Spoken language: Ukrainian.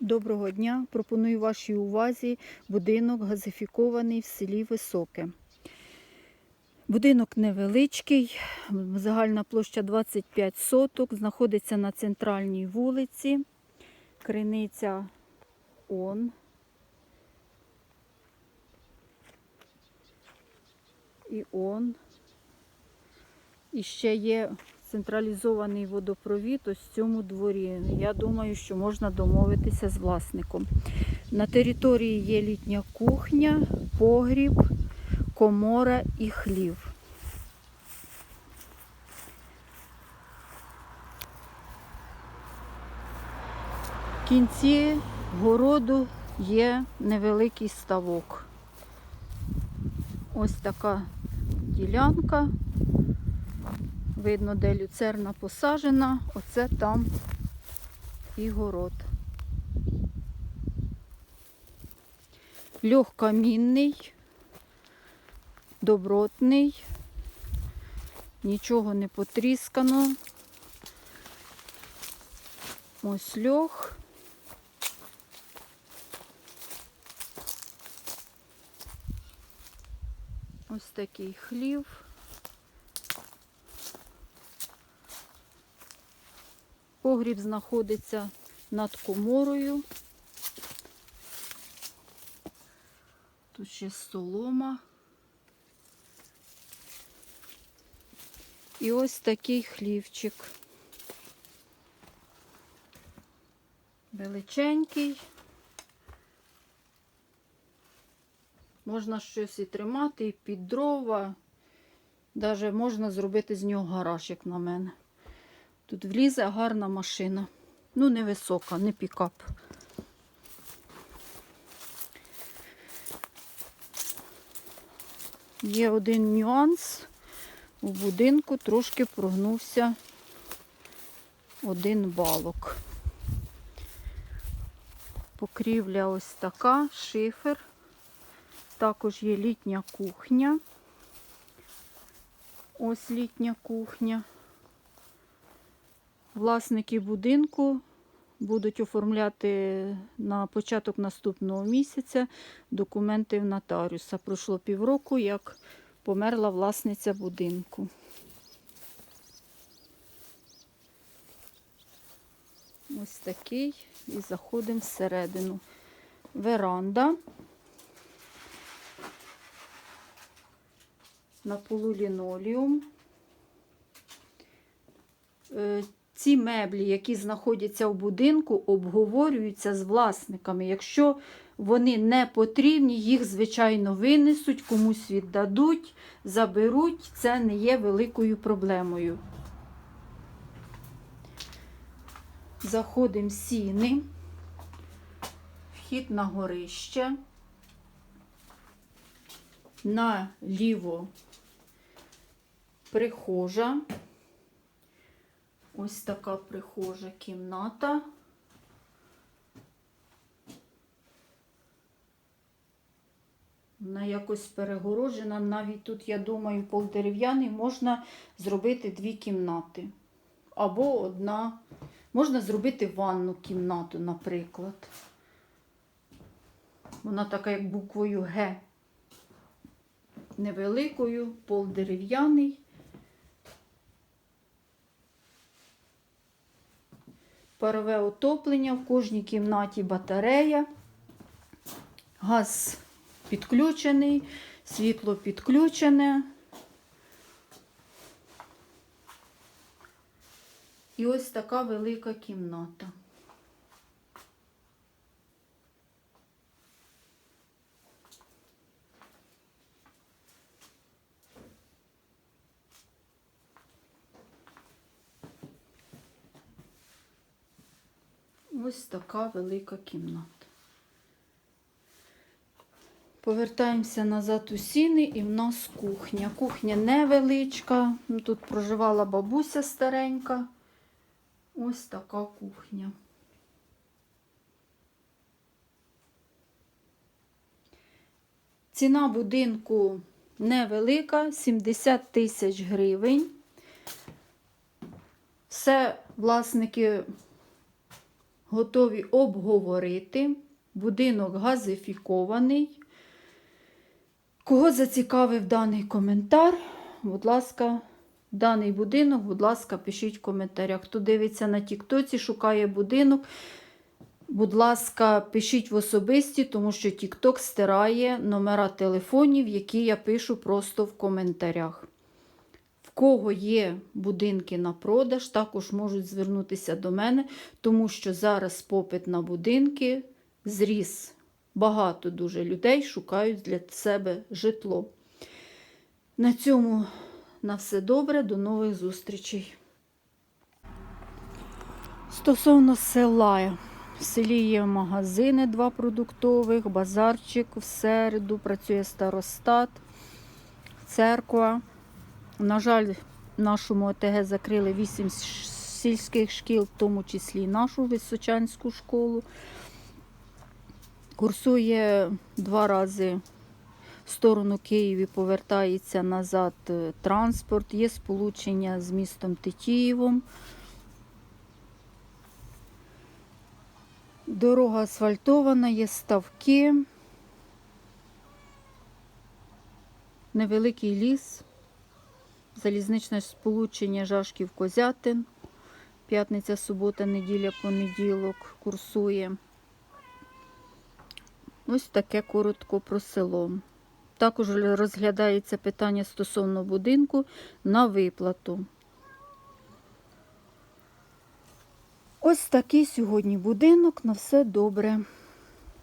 Доброго дня! Пропоную вашій увазі будинок газифікований в селі Високе. Будинок невеличкий, загальна площа 25 соток, знаходиться на центральній вулиці. Криниця Он. І Он. І ще є централізований водопровід ось в цьому дворі. Я думаю, що можна домовитися з власником. На території є літня кухня, погріб, комора і хлів. В кінці городу є невеликий ставок. Ось така ділянка. Видно, де люцерна посажена, оце там і город. Льох камінний, добротний, нічого не потріскано. Ось льох. Ось такий хлів. Погріб знаходиться над коморою. Тут ще солома. І ось такий хлівчик. Величенький. Можна щось і тримати, і під дрова. Навіть можна зробити з нього гараж, як на мене. Тут влізе гарна машина. Ну, невисока, не пікап. Є один нюанс. У будинку трошки прогнувся один балок. Покрівля ось така, шифер. Також є літня кухня. Ось літня кухня. Власники будинку будуть оформляти на початок наступного місяця документи в нотаріуса. Пройшло півроку, як померла власниця будинку. Ось такий. І заходимо всередину. Веранда. На полу лінолеум. Ці меблі, які знаходяться в будинку, обговорюються з власниками. Якщо вони не потрібні, їх, звичайно, винесуть, комусь віддадуть, заберуть. Це не є великою проблемою. Заходимо сіни, вхід на горище, наліво прихожа. Ось така прихожа кімната. Вона якось перегорожена. Навіть тут, я думаю, пол дерев'яний можна зробити дві кімнати. Або одна. Можна зробити ванну кімнату, наприклад. Вона така, як буквою Г. Невеликою, пол парове отоплення, в кожній кімнаті батарея, газ підключений, світло підключене. І ось така велика кімната. Ось така велика кімната. Повертаємося назад у сіни і в нас кухня. Кухня невеличка. Тут проживала бабуся старенька. Ось така кухня. Ціна будинку невелика, 70 тисяч гривень. Все власники готові обговорити. Будинок газифікований. Кого зацікавив даний коментар, будь ласка, даний будинок, будь ласка, пишіть в коментарях. Хто дивиться на Тіктоці, шукає будинок. Будь ласка, пишіть в особисті, тому що Тікток стирає номера телефонів, які я пишу просто в коментарях. Кого є будинки на продаж, також можуть звернутися до мене, тому що зараз попит на будинки зріс. Багато дуже людей шукають для себе житло. На цьому на все добре, до нових зустрічей. Стосовно села, в селі є магазини два продуктових, базарчик в середу, працює старостат, церква. На жаль, нашому ОТГ закрили 8 сільських шкіл, в тому числі і нашу Височанську школу. Курсує два рази в сторону Києві, повертається назад е, транспорт, є сполучення з містом Тетіївом. Дорога асфальтована, є ставки, невеликий ліс, залізничне сполучення Жашків Козятин. П'ятниця, субота, неділя, понеділок курсує. Ось таке коротко про село. Також розглядається питання стосовно будинку на виплату. Ось такий сьогодні будинок. На все добре.